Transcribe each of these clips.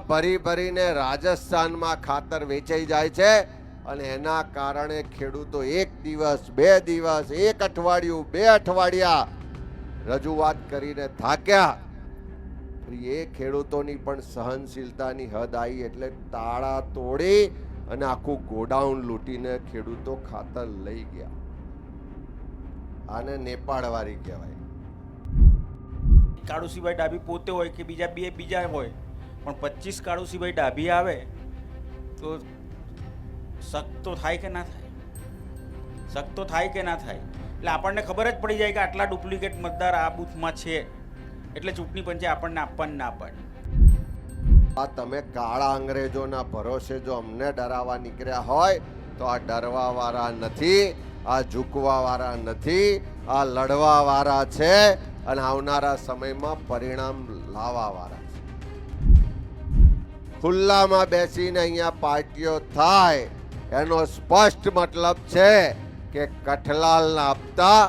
ભરી ભરીને રાજસ્થાનમાં ખાતર વેચાઈ જાય છે અને એના કારણે ખેડૂતો એક દિવસ, બે દિવસ, એક અઠવાડિયું, બે અઠવાડિયા રજૂઆત કરીને થાક્યા. એ ખેડૂતોની પણ સહનશીલતાની હદ આવી એટલે તાળા તોડી અને આખું ગોડાઉન લૂંટીને ખેડૂતો ખાતર લઈ ગયા. આને નેપાળવાળી કહેવાય. કાળુસીભાઈ ડાભી પોતે હોય કે બીજા બે, બીજા હોય? પણ પચીસ કાળુસિંહભાઈ ડાભી આવે તો શક તો થાય કે ના થાય? શક તો થાય કે ના થાય? એટલે આપણને ખબર જ પડી જાય કે આટલા ડુપ્લિકેટ મતદાર આ બૂથમાં છે. એટલે ચૂંટણી પંચે આપણને આપવાની ના પડે. આ તમે કાળા અંગ્રેજોના ભરોસે જો અમને ડરાવવા નીકળ્યા હોય તો આ ડરવા વાળા નથી, આ ઝૂકવા વાળા નથી, આ લડવા વાળા છે અને આવનારા સમયમાં પરિણામ લાવવા વાળા છે ખુલ્લામાં બેસીને અહીંયા પાર્ટીઓ થાય. એનો સ્પષ્ટ મતલબ છે કે કઠલાલના આપતા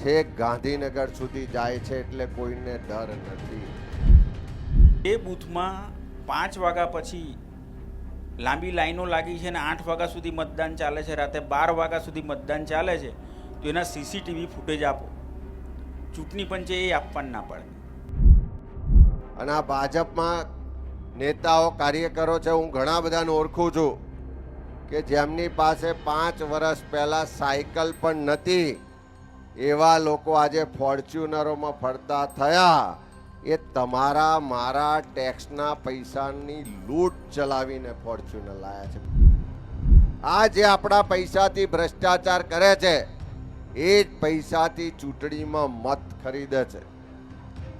છે ગાંધીનગર સુધી જાય છે એટલે કોઈને ડર નથી. એ બૂથમાં પાંચ વાગ્યા પછી લાંબી લાઈનો લાગી છે અને આઠ વાગ્યા સુધી મતદાન ચાલે છે રાતે બાર વાગ્યા સુધી મતદાન ચાલે છે તો એના સીસીટીવી ફૂટેજ આપો. ચૂંટણી પંચે એ આપવાનું ના પડે. અને આ ભાજપમાં નેતાઓ, કાર્યકરો છે, હું ઘણા બધાને ઓળખું છું કે જેમની પાસે પાંચ વર્ષ પહેલાં સાયકલ પણ નથી. એવા લોકો આજે ફોર્ચ્યુનરોમાં ફરતા થયા. એ તમારા, મારા ટેક્સના પૈસાની લૂંટ ચલાવીને ફોર્ચ્યુનર લાયા છે. આ જે આપણા પૈસાથી ભ્રષ્ટાચાર કરે છે, એ જ પૈસાથી ચૂંટણીમાં મત ખરીદે છે.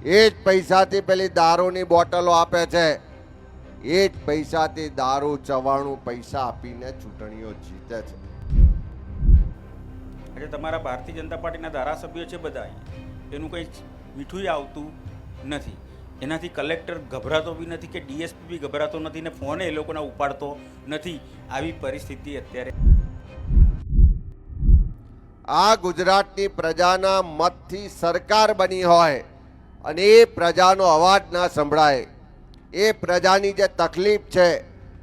એ જ પૈસાથી પેલી દારૂની બોટલો આપે છે. એ જ તે દારૂ ચવાણું પૈસા આપીને ચૂંટણીઓ જીતે છે. એટલે તમારા ભારતીય જનતા પાર્ટીના ધારાસભ્યો છે બધા એનું કંઈ મીઠું આવતું નથી. એનાથી કલેક્ટર ગભરાતો બી નથી કે ડીએસપી બી ગભરાતો નથી ને ફોન એ લોકોના ઉપાડતો નથી. આવી પરિસ્થિતિ અત્યારે આ ગુજરાતની પ્રજાના મતથી સરકાર બની હોય અને એ પ્રજાનો અવાજ ના સંભળાય. એ પ્રજાની જે તકલીફ છે,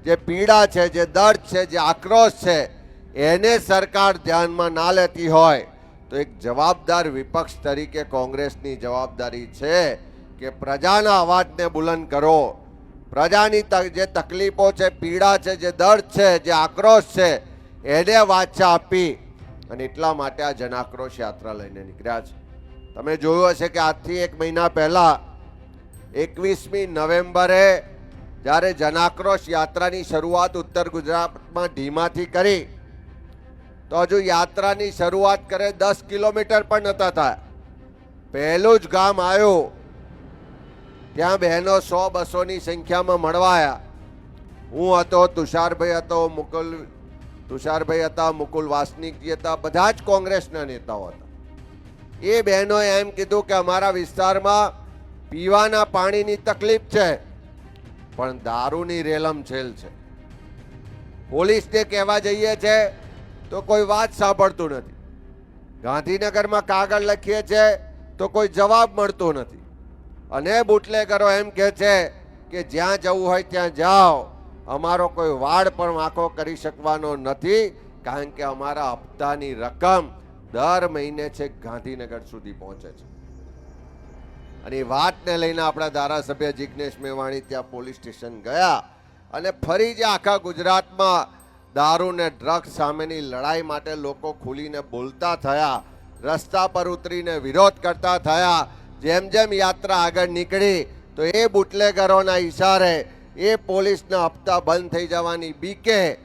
જે પીડા છે, જે દર્દ છે, જે આક્રોશ છે, એને સરકાર ધ્યાનમાં ના લેતી હોય, તો એક જવાબદાર વિપક્ષ તરીકે કોંગ્રેસની જવાબદારી છે કે પ્રજાના અવાજને બુલંદ કરો. પ્રજાની જે તકલીફો છે, પીડા છે, જે દર્દ છે, જે આક્રોશ છે, એને વાચા આપી અને એટલા માટે આ જનાક્રોશ યાત્રા લઈને નીકળ્યા છે. તમે જોયું હશે કે આજથી એક મહિના પહેલા એકવીસમી નવેમ્બરે જ્યારે જનાક્રોશ યાત્રાની શરૂઆત ઉત્તર ગુજરાતમાં ધીમાથી કરી, તો હજુ યાત્રાની શરૂઆત કરે દસ કિલોમીટર પણ નતા થયા. પહેલું જ ગામ આવ્યું, ત્યાં બહેનો સો બસોની સંખ્યામાં મળવાયા હું હતો, તુષારભાઈ હતો, મુકુલ, તુષારભાઈ હતા, મુકુલ વાસનિકજી હતા, બધા જ કોંગ્રેસના નેતાઓ હતા. એ બહેનોએ એમ કીધું કે અમારા વિસ્તારમાં પીવાના પાણીની તકલીફ છે, પણ દારૂની રેલમ છેલ છે. પોલીસને કહેવા જઈએ છે, તો કોઈ વાત સાંભળતું નથી. ગાંધીનગરમાં કાગળ લખીએ છે, તો કોઈ જવાબ મળતો નથી. અને બુટલેગરો એમ કહે છે કે જ્યાં જવું હોય ત્યાં જાઓ. અમારો કોઈ વાડ પણ વાંકો કરી શકવાનો નથી, કારણ કે અમારા હપ્તાની રકમ દર મહિને છે ગાંધીનગર સુધી પહોંચે છે. અને એ વાતને લઈને આપણા ધારાસભ્ય જિજ્ઞેશ મેવાણી ત્યાં પોલીસ સ્ટેશન ગયા અને ફરી જે આખા ગુજરાતમાં દારૂ ને ડ્રગ્સ સામેની લડાઈ માટે લોકો ખુલીને બોલતા થયા, રસ્તા પર ઉતરીને વિરોધ કરતા થયા, જેમ જેમ યાત્રા આગળ નીકળી, તો એ બુટલેગરોના ઈશારે એ પોલીસના હપ્તા બંધ થઈ જવાની બીકે,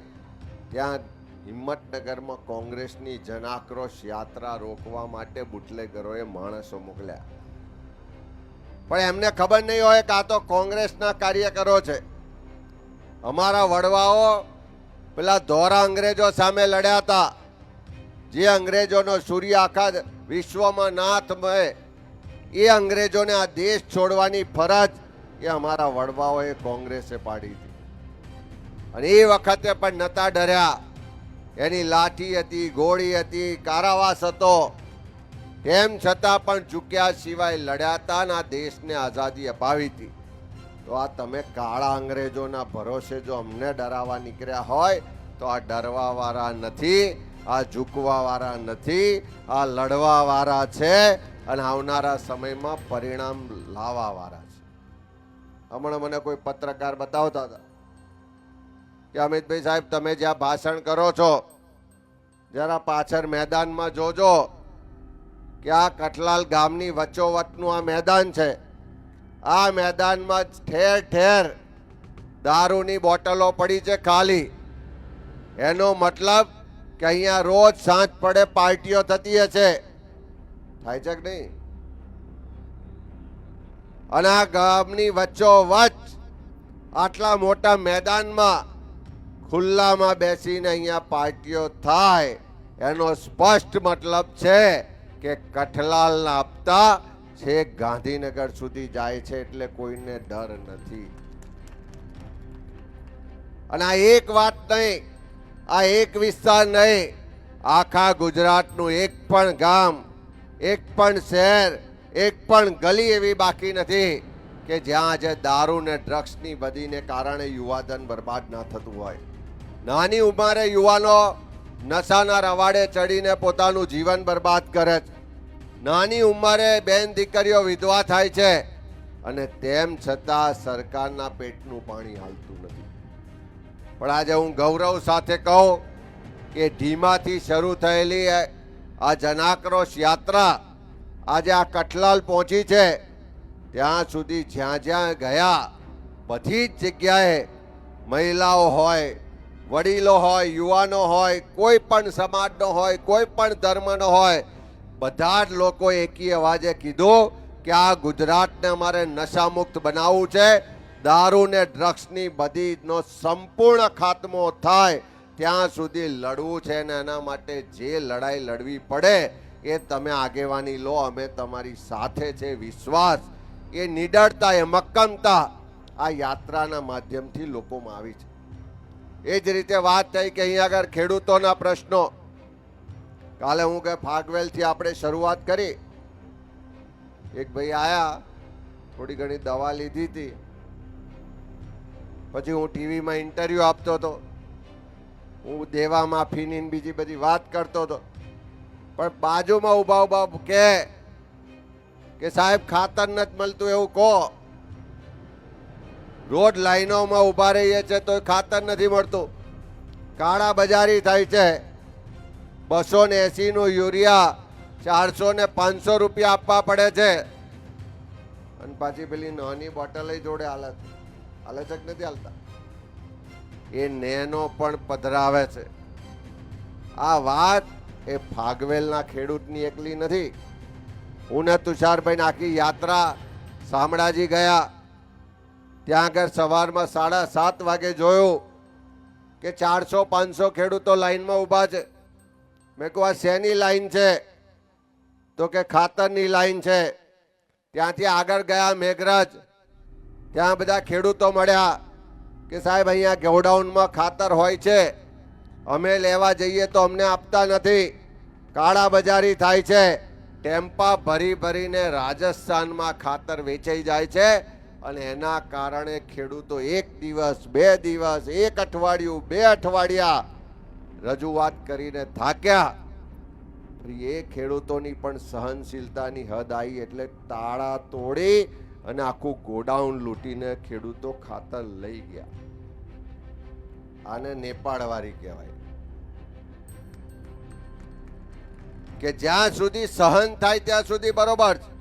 ત્યાં હિંમતનગરમાં કોંગ્રેસની જનાક્રોશ યાત્રા રોકવા માટે બુટલેગરોએ માણસો મોકલ્યા. પણ એમને ખબર નહીં હોય કે આ તો કોંગ્રેસના કાર્યકરો છે. અમારા વડવાઓ પેલા ધોરા અંગ્રેજો સામે લડ્યા હતા. જે અંગ્રેજોનો સૂર્ય આખા વિશ્વમાં નાથ મળે, એ અંગ્રેજોને આ દેશ છોડવાની ફરજ એ અમારા વડવાઓએ કોંગ્રેસે પાડી હતી. અને એ વખતે પણ નતા ડર્યા. એની લાઠી હતી, ગોળી હતી, કારાવાસ હતો. તેમ છતાં પણ ચૂક્યા સિવાય લડ્યા હતા અને આ દેશને આઝાદી અપાવી હતી. તો આ તમે કાળા અંગ્રેજોના ભરોસે જો અમને ડરાવવા નીકળ્યા હોય, તો આ ડરવાવાળા નથી, આ ઝૂકવાવાળા નથી, આ લડવાવાળા છે અને આવનારા સમયમાં પરિણામ લાવવાવાળા છે. હમણાં મને કોઈ પત્રકાર બતાવતા હતા કે, અમિતભાઈ સાહેબ, તમે જ્યાં ભાષણ કરો છો, જરા પાછળ મેદાનમાં જોજો કે આ કઠલાલ ગામની વચ્ચોવચનું આ મેદાન છે. આ મેદાનમાં જ ઠેર ઠેર દારૂની બોટલો પડી છે ખાલી. એનો મતલબ કે અહીંયા રોજ સાંજ પડે પાર્ટીઓ થતી હશે થાય છે કે નહીં? અને આ ગામની વચ્ચોવચ આટલા મોટા મેદાનમાં ખુલ્લામાં બેસીને અહીંયા પાર્ટીઓ થાય. એનો સ્પષ્ટ મતલબ છે કે કઠલાલના આપતા છે ગાંધીનગર સુધી જાય છે એટલે કોઈને ડર નથી. અને આ એક વાત નહીં, આ એક વિસ્તાર નહીં, આખા ગુજરાતનું એક પણ ગામ, એક પણ શહેર, એક પણ ગલી એવી બાકી નથી કે જ્યાં આજે દારૂ ને ડ્રગ્સની બધીને કારણે યુવાધન બરબાદ ના થતું હોય. નાની ઉંમરે યુવાનો નશાના રવાડે ચડીને પોતાનું જીવન બરબાદ કરે છે. નાની ઉંમરે બેન દીકરીઓ વિધવા થાય છે અને તેમ છતાં સરકારના પેટનું પાણી હાલતું નથી. પણ આજે હું ગૌરવ સાથે કહું કે ઢીમાથી શરૂ થયેલી આ જનાક્રોશ યાત્રા આજે આ કઠલાલ પહોંચી છે. ત્યાં સુધી જ્યાં જ્યાં ગયા, બધી જ જગ્યાએ મહિલાઓ હોય વડીલો હોય, યુવાનો હોય, કોઈ પણ સમાજનો હોય, કોઈ પણ ધર્મનો હોય, બધા જ લોકો એકી અવાજે કીધું કે આ ગુજરાતને અમારે નશામુક્ત બનાવવું છે. દારૂ ને ડ્રગ્સની બધીનો સંપૂર્ણ ખાત્મો થાય. ત્યાં સુધી લડવું છે ને એના માટે જે લડાઈ લડવી પડે એ તમે આગેવાની લો. અમે તમારી સાથે છે, વિશ્વાસ. એ નિડરતા, એ મક્કમતા આ યાત્રાના માધ્યમથી લોકોમાં આવી છે. એ જ રીતે વાત થઈ કે અહીંયા આગળ ખેડૂતોના પ્રશ્નો. કાલે હું કે ફાગવેલથી આપણે શરૂઆત કરી. એક ભાઈ આયા, થોડી ઘણી દવા લીધી હતી. પછી હું ટીવીમાં ઇન્ટરવ્યુ આપતો હતો. હું દેવા માફીની બીજી બધી વાત કરતો હતો. પણ બાજુમાં ઊભા ઊભા કે સાહેબ ખાતર નથી મળતું એવું કહો. રોજ લાઈનોમાં ઊભા રહીએ છીએ તો ખાતર નથી મળતું. કાળા બજારી થાય છે. બસો ને એસીનું યુરિયા ચારસો ને પાંચસો રૂપિયા આપવા પડે છે. અને પાછી પેલી નાની બોટલ જોડે હાલત હાલે છે કે નથી હાલતા? એ નેનો પણ પધરાવે છે. આ વાત એ ફાગવેલના ખેડૂતની એકલી નથી. હું ને તુષારભાઈ આખી યાત્રા શામળાજી ગયા. ત્યાં આગળ સવારમાં સાડા સાત વાગે જોયું કે ચારસો, પાંચસો ખેડૂતો લાઈનમાં ઊભા છે. મેં કહું આ શેની લાઈન છે? તો કે, ખાતરની લાઈન છે. ત્યાંથી આગળ ગયા મેઘરાજ. ત્યાં બધા ખેડૂતો મળ્યા કે, સાહેબ, અહીંયા ગોડાઉનમાં ખાતર હોય છે. અમે લેવા જઈએ તો અમને આપતા નથી. કાળા બજારી થાય છે. ટેમ્પા ભરી ભરીને રાજસ્થાનમાં ખાતર વેચાઈ જાય છે. અને એના કારણે ખેડૂતો એક દિવસ, બે દિવસ, એક અઠવાડિયું, બે અઠવાડિયા રજૂઆત કરીને થાક્યા. એ ખેડૂતોની પણ સહનશીલતાની હદ આવી એટલે તાળા તોડી અને આખું ગોડાઉન લૂંટીને ખેડૂતો ખાતર લઈ ગયા. આને નેપાળવાળી કહેવાય. કે જ્યાં સુધી સહન થાય ત્યાં સુધી બરોબર છે.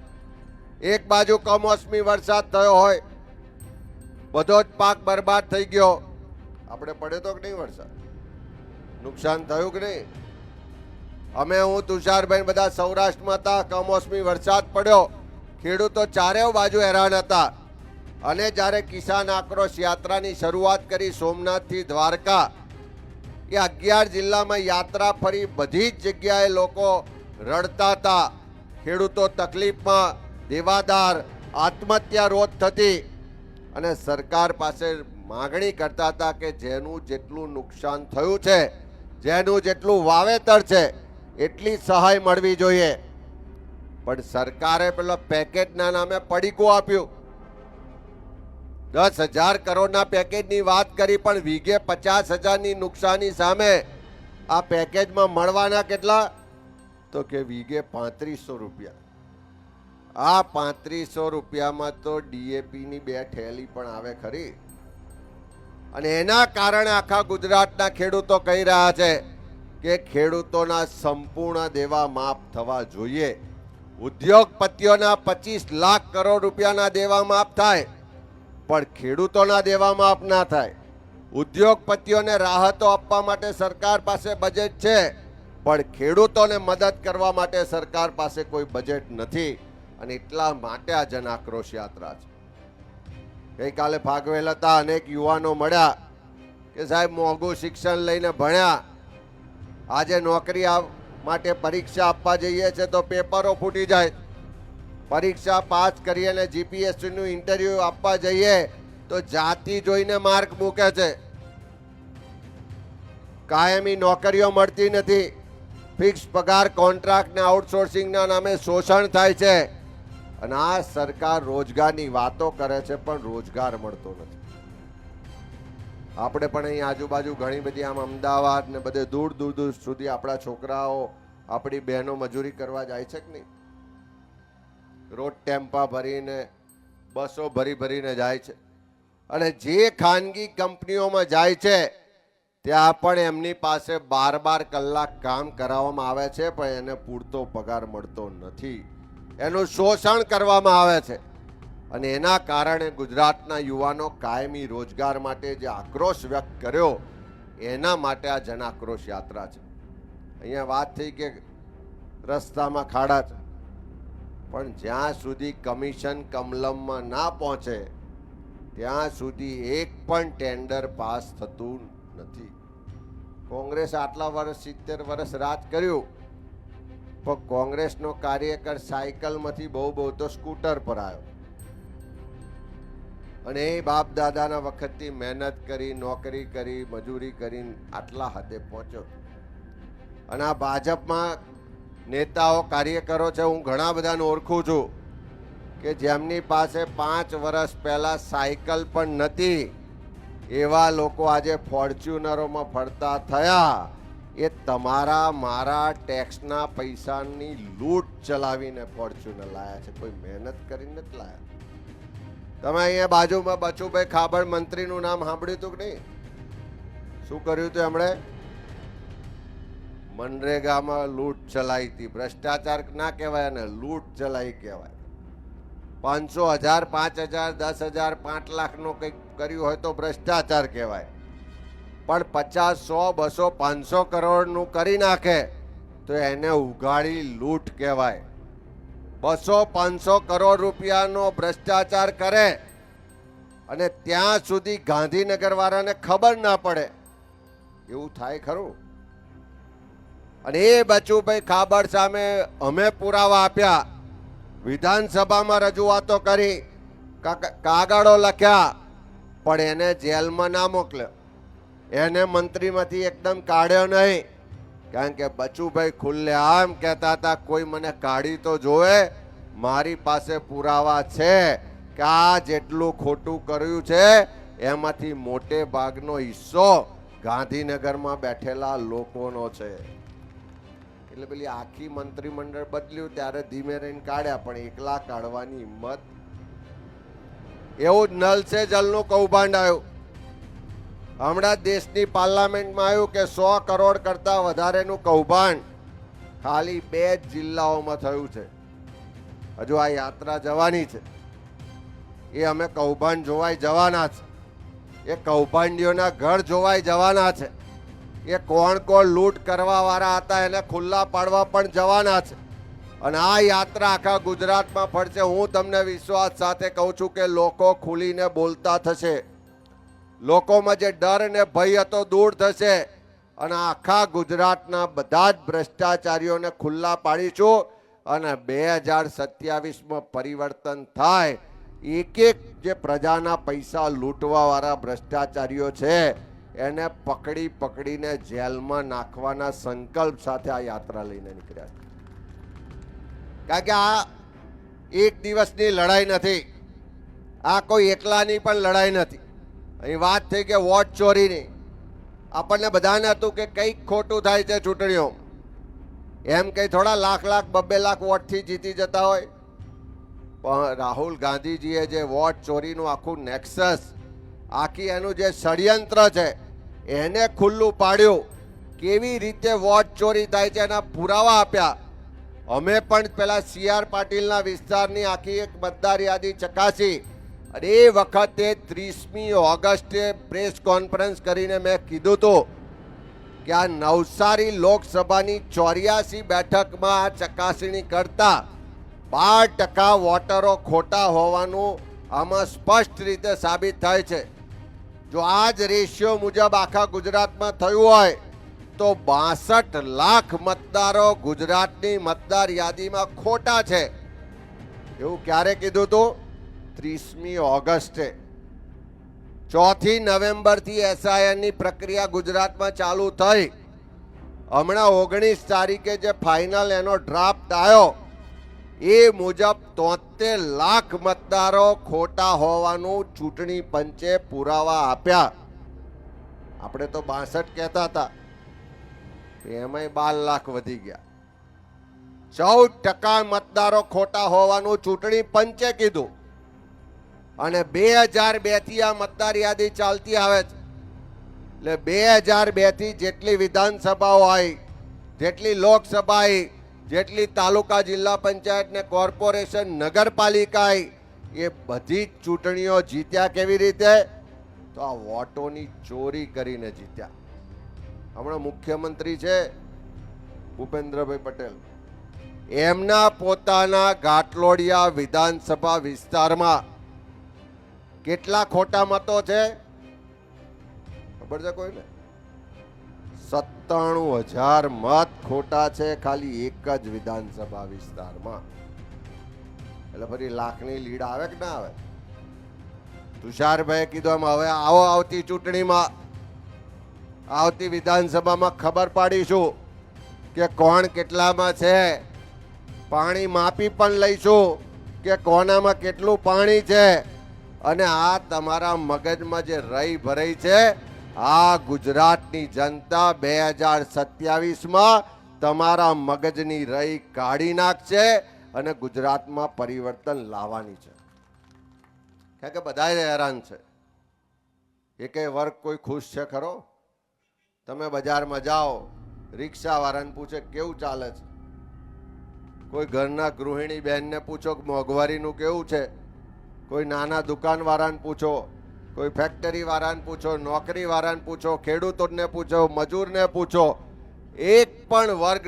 એક બાજુ કમોસમી વરસાદ થયો હોય, બધો જ પાક બરબાદ થઈ ગયો. આપણે પડ્યો તો કે નહીં વરસાદ? નુકસાન થયું કે નહીં? અમે હું તુષારભાઈ બધા સૌરાષ્ટ્રમાં હતા, કમોસમી વરસાદ પડ્યો. ખેડૂતો ચારેય બાજુ હેરાન હતા. અને જ્યારે કિસાન આક્રોશ યાત્રાની શરૂઆત કરી સોમનાથથી દ્વારકા એ અગિયાર જિલ્લામાં યાત્રા ફરી બધી જ જગ્યાએ લોકો રડતા હતા. ખેડૂતો તકલીફમાં દેવાદાર આત્મહત્યા રોજ થતી અને સરકાર પાસે માગણી કરતા હતા કે જેનું જેટલું નુકસાન થયું છે, જેનું જેટલું વાવેતર છે, એટલી સહાય મળવી જોઈએ. પણ સરકારે પેલો પેકેટના નામે પડીકું આપ્યું. દસ હજાર કરોડના પેકેજની વાત કરી, પણ વીઘે પચાસ હજારની નુકસાની સામે આ પેકેજમાં મળવાના કેટલા? તો કે વીઘે પાંત્રીસો રૂપિયા. આ પાંત્રીસો રૂપિયામાં તો ડીએપીની બે ઠેલી પણ આવે ખરી. અને એના કારણે આખા ગુજરાતના ખેડૂતો કહી રહ્યા છે કે ખેડૂતોના સંપૂર્ણ દેવા માફ થવા જોઈએ. ઉદ્યોગપતિઓના પચીસ લાખ કરોડ રૂપિયાના દેવા માફ થાય, પણ ખેડૂતોના દેવા માફ ના થાય. ઉદ્યોગપતિઓને રાહતો આપવા માટે સરકાર પાસે બજેટ છે, પણ ખેડૂતોને મદદ કરવા માટે સરકાર પાસે કોઈ બજેટ નથી. અને એટલા માટે આ જન આક્રોશ યાત્રા છે. ગઈકાલે ભાગવેલ હતા, અનેક યુવાનો મળ્યા કે સાહેબ મોંઘું શિક્ષણ લઈને ભણ્યા. આજે નોકરી માટે પરીક્ષા આપવા જઈએ છે તો પેપરો ફૂટી જાય. પરીક્ષા પાસ કરી અને જીપીએસસીનું ઇન્ટરવ્યુ આપવા જઈએ તો જાતિ જોઈને માર્ક મૂકે છે. કાયમી નોકરીઓ મળતી નથી. ફિક્સ પગાર, કોન્ટ્રાક્ટ ને આઉટસોર્સિંગના નામે શોષણ થાય છે. અને આ સરકાર રોજગારની વાતો કરે છે, પણ રોજગાર મળતો નથી. આપણે પણ અહીં આજુબાજુ ઘણી બધી આમ અમદાવાદ ને બધે દૂર દૂર દૂર સુધી આપણા છોકરાઓ, આપણી બહેનો મજૂરી કરવા જાય છે કે નહીં? રોડ ટેમ્પા ભરીને, બસો ભરી ભરીને જાય છે. અને જે ખાનગી કંપનીઓમાં જાય છે, ત્યાં પણ એમની પાસે બાર બાર કલાક કામ કરાવવામાં આવે છે, પણ એને પૂરતો પગાર મળતો નથી. એનું શોષણ કરવામાં આવે છે. અને એના કારણે ગુજરાતના યુવાનો કાયમી રોજગાર માટે જે આક્રોશ વ્યક્ત કર્યો, એના માટે આ જન આક્રોશ યાત્રા છે. અહીંયા વાત થઈ કે રસ્તામાં ખાડા છે. પણ જ્યાં સુધી કમિશન કમલમમાં ના પહોંચે, ત્યાં સુધી એક પણ ટેન્ડર પાસ થતું નથી. કોંગ્રેસ આટલા વર્ષ સિત્તેર વર્ષ રાજ કર્યું પણ કોંગ્રેસનો કાર્યકર સાયકલમાંથી બહુ બહુ તો સ્કૂટર પર આવ્યો. અને એ બાપ દાદાના વખતથી મહેનત કરી, નોકરી કરી, મજૂરી કરીને આટલા હદે પહોંચ્યો. અને આ ભાજપમાં નેતાઓ, કાર્યકરો છે, હું ઘણા બધાને ઓળખું છું કે જેમની પાસે પાંચ વર્ષ પહેલાં સાયકલ પણ નથી એવા લોકો આજે ફોર્ચ્યુનરોમાં ફરતા થયા. એ તમારા, મારા ટેક્સના પૈસાની લૂંટ ચલાવીને ફોર્ચ્યુનર લાયા છે. કોઈ મહેનત કરીને નથી લાયા. તમે અહીંયા બાજુમાં બચુભાઈ ખાબડ મંત્રીનું નામ સાંભળ્યું હતું કે નહીં? શું કર્યું હતું એમણે? મનરેગામાં લૂંટ ચલાવી હતી. ભ્રષ્ટાચાર ના કહેવાય ને લૂંટ ચલાવી કહેવાય. પાંચસો હજાર, પાંચ હજાર, દસ હજાર, પાંચ લાખનું કંઈક કર્યું હોય તો ભ્રષ્ટાચાર કહેવાય. પણ પચાસ સો, બસો, પાંચસો કરોડનું કરી નાખે તો એને ઉઘાડી લૂંટ કહેવાય. બસો, પાંચસો કરોડ રૂપિયાનો ભ્રષ્ટાચાર કરે અને ત્યાં સુધી ગાંધીનગર વાળાને ખબર ના પડે. એવું થાય ખરું? અને એ બચુભાઈ ખાબડ સામે અમે પુરાવા આપ્યા. વિધાનસભામાં રજૂઆતો કરી કાગળો લખ્યા, પણ એને જેલમાં ના મોકલ્યો. એને મંત્રીમાંથી એકદમ કાઢ્યો નહીં. કારણ કે બચુભાઈ ખુલ્લે આમ કહેતા હતા, કોઈ મને કાઢી તો જોવે? મારી પાસે પુરાવા છે કે આ જેટલું ખોટું કર્યું છે, એમાંથી મોટે ભાગનો હિસ્સો ગાંધીનગરમાં બેઠેલા લોકોનો છે. એટલે પેલી આખી મંત્રીમંડળ બદલ્યું, ત્યારે ધીમે રહીને કાઢ્યા, પણ એકલા કાઢવાની હિંમત એવું જ નલ છે જલનું કૌભાંડ આવ્યું. હમણાં દેશની પાર્લામેન્ટમાં આવ્યું કે સો કરોડ કરતા વધારેનું કૌભાંડ ખાલી બે જ જિલ્લાઓમાં થયું છે. હજુ આ યાત્રા જવાની છે. એ અમે કૌભાંડ જોવાય જવાના છે. એ કૌભાંડીઓના ઘર જોવાય જવાના છે. એ કોણ કોણ લૂંટ કરવાવાળા હતા એને ખુલ્લા પાડવા પણ જવાના છે. અને આ યાત્રા આખા ગુજરાતમાં ફરશે. હું તમને વિશ્વાસ સાથે કહું છું કે લોકો ખુલીને બોલતા થશે. લોકોમાં જે ડર અને ભય હતો દૂર થશે. અને આખા ગુજરાતના બધા જ ભ્રષ્ટાચારીઓને ખુલ્લા પાડીશું અને બે હજાર સત્યાવીસમાં પરિવર્તન થાય. એક એક જે પ્રજાના પૈસા લૂંટવાવાળા ભ્રષ્ટાચારીઓ છે, એને પકડી પકડીને જેલમાં નાખવાના સંકલ્પ સાથે આ યાત્રા લઈને નીકળ્યા છે. કારણ કે આ એક દિવસની લડાઈ નથી. આ કોઈ એકલાની પણ લડાઈ નથી. અહીં વાત થઈ કે વોટ ચોરીની. આપણને બધાને હતું કે કંઈક ખોટું થાય છે ચૂંટણીઓ. એમ કંઈ થોડા લાખ લાખ, બબ્બે લાખ વોટથી જીતી જતા હોય. પણ રાહુલ ગાંધીજીએ જે વોટ ચોરીનું આખું નેક્સસ, આખી એનું જે ષડયંત્ર છે, એને ખુલ્લું પાડ્યું. કેવી રીતે વોટ ચોરી થાય છે એના પુરાવા આપ્યા. અમે પણ પેલા સી આર પાટીલના વિસ્તારની આખી એક મતદાર યાદી ચકાસી. અને એ વખતે ત્રીસમી ઓગસ્ટે પ્રેસ કોન્ફરન્સ કરીને મેં કીધું હતું કે આ નવસારી લોકસભાની ચોર્યાસી બેઠકમાં આ ચકાસણી કરતા બાર ટકા વોટરો ખોટા હોવાનું આમાં સ્પષ્ટ રીતે સાબિત થાય છે. જો આ જ રેશિયો મુજબ આખા ગુજરાતમાં થયું હોય, તો બાસઠ લાખ મતદારો ગુજરાતની મતદાર યાદીમાં ખોટા છે. એવું ક્યારે કીધું હતું ત્રીસમી ઓગસ્ટે ચોથી નવેમ્બરથી એસઆઈએનની પ્રક્રિયા ગુજરાતમાં ચાલુ થઈ. હમણાં ઓગણીસ તારીખે જે ફાઇનલ એનો ડ્રાફ્ટ આવ્યો, એ મુજબ તોતેર લાખ મતદારો ખોટા હોવાનું ચૂંટણી પંચે પુરાવા આપ્યા. આપણે તો બાસઠ કહેતા હતા. એમાંય બાર લાખ વધી ગયા. ચૌદ ટકા મતદારો ખોટા હોવાનું ચૂંટણી પંચે કીધું. અને બે હજાર બેથી આ મતદાર યાદી ચાલતી આવે છે. એટલે બે હજાર બેથી જેટલી વિધાનસભાઓ આવી, જેટલી લોકસભા જેટલી તાલુકા જિલ્લા પંચાયત ને કોર્પોરેશન નગરપાલિકા એ બધી જ ચૂંટણીઓ જીત્યા કેવી રીતે? તો આ વોટોની ચોરી કરીને જીત્યા. હમણાં મુખ્યમંત્રી છે ભૂપેન્દ્રભાઈ પટેલ. એમના પોતાના ઘાટલોડિયા વિધાનસભા વિસ્તારમાં કેટલા ખોટા મતો છે? ખબર છે કોઈને? સત્તાણું હજાર મત ખોટા છે ખાલી એક જ વિધાનસભા વિસ્તારમાં. એટલે ફરી લાખની લીડ આવે કે ના આવે? તુષારભાઈ કીધું એમ, હવે આવો આવતી ચૂંટણીમાં, આવતી વિધાનસભામાં ખબર પાડીશું કે કોણ કેટલામાં છે. પાણી માપી પણ લઈશું કે કોનામાં કેટલું પાણી છે. અને આ તમારા મગજમાં જે રહી ભરાઈ છે, આ ગુજરાતની જનતા બે હજાર સત્યાવીસમાં તમારા મગજની રહી કાઢી નાખશે અને ગુજરાતમાં પરિવર્તન લાવવાની છે. કારણ કે બધા હેરાન છે. એકેય વર્ગ કોઈ ખુશ છે ખરો? તમે બજારમાં જાઓ, રિક્ષાવાળાને પૂછે કેવું ચાલે છે? કોઈ ઘરના ગૃહિણી બહેનને પૂછો મોંઘવારીનું કેવું છે? કોઈ નાના દુકાનવાળાને પૂછો, કોઈ ફેક્ટરીવાળાને પૂછો, નોકરીવાળાને પૂછો, ખેડૂતોને પૂછો, મજૂરને પૂછો, એક પણ વર્ગ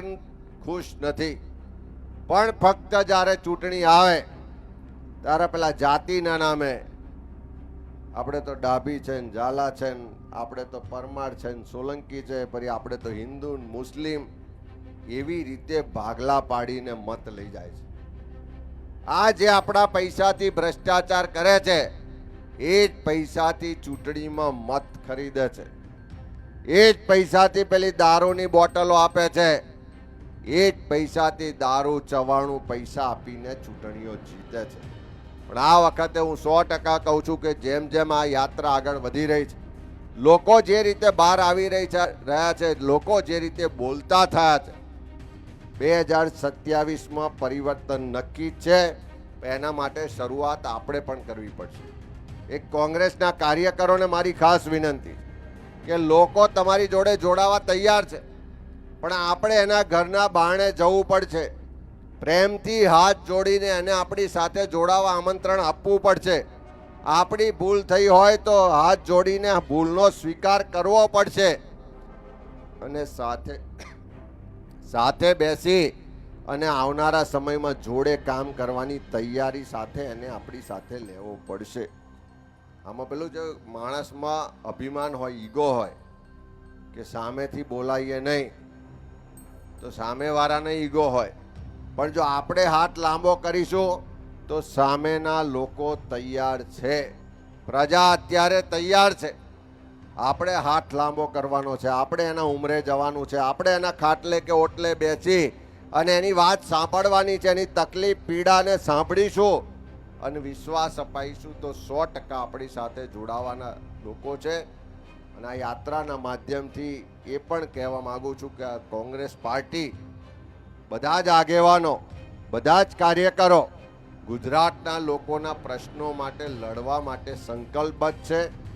ખુશ નથી. પણ ફક્ત જ્યારે ચૂંટણી આવે, ત્યારે પેલા જાતિના નામે, આપણે તો ડાભી છે ને ઝાલા છે ને, આપણે તો પરમાર છે ને સોલંકી છે, પછી આપણે તો હિન્દુ મુસ્લિમ, એવી રીતે ભાગલા પાડીને મત લઈ જાય છે. આ જે આપણા પૈસાથી ભ્રષ્ટાચાર કરે છે, એ જ પૈસાથી ચૂંટણીમાં મત ખરીદે છે. એ જ પૈસાથી પેલી દારૂની બોટલો આપે છે. એ જ પૈસાથી દારૂ ચવાણું પૈસા આપીને ચૂંટણીઓ જીતે છે. પણ આ વખતે હું સો ટકા કહું છું કે જેમ જેમ આ યાત્રા આગળ વધી રહી છે, લોકો જે રીતે બહાર આવી રહી છે, રહ્યા છે, લોકો જે રીતે બોલતા થયા છે બે હજાર સત્યાવીસમાં પરિવર્તન નક્કી છે. એના માટે શરૂઆત આપણે પણ કરવી પડશે. એક કોંગ્રેસના કાર્યકરોને મારી ખાસ વિનંતી કે લોકો તમારી જોડે જોડાવા તૈયાર છે. પણ આપણે એના ઘરના બારણે જવું પડશે. પ્રેમથી હાથ જોડીને એને આપણી સાથે જોડાવા આમંત્રણ આપવું પડશે. આપણી ભૂલ થઈ હોય તો હાથ જોડીને ભૂલનો સ્વીકાર કરવો પડશે. અને સાથે સાથે બેસી અને આવનારા સમયમાં જોડે કામ કરવાની તૈયારી સાથે એને આપણી સાથે લેવો પડશે. આમાં પેલું જે માણસમાં અભિમાન હોય, ઈગો હોય, કે સામેથી બોલાઈએ નહીં, તો સામેવાળાને ઈગો હોય. પણ જો આપણે હાથ લાંબો કરીશું, તો સામેના લોકો તૈયાર છે. પ્રજા અત્યારે તૈયાર છે. આપણે હાથ લાંબો કરવાનો છે, આપણે એના ઉમરે જવાનું છે, આપણે એના ખાટલે કે ઓટલે બેસી અને એની વાત સાંભળવાની છે, એની તકલીફ પીડાને સાંભળીશું. અને વિશ્વાસ અપાઈશું તો સો ટકા આપણી સાથે જોડાવાના લોકો છે. અને આ યાત્રાના માધ્યમથી એ પણ કહેવા માગું છું કે કોંગ્રેસ પાર્ટી બધા જ આગેવાનો, બધા જ કાર્યકરો ગુજરાતના લોકોના પ્રશ્નો માટે, લડવા માટે સંકલ્પબદ્ધ છે.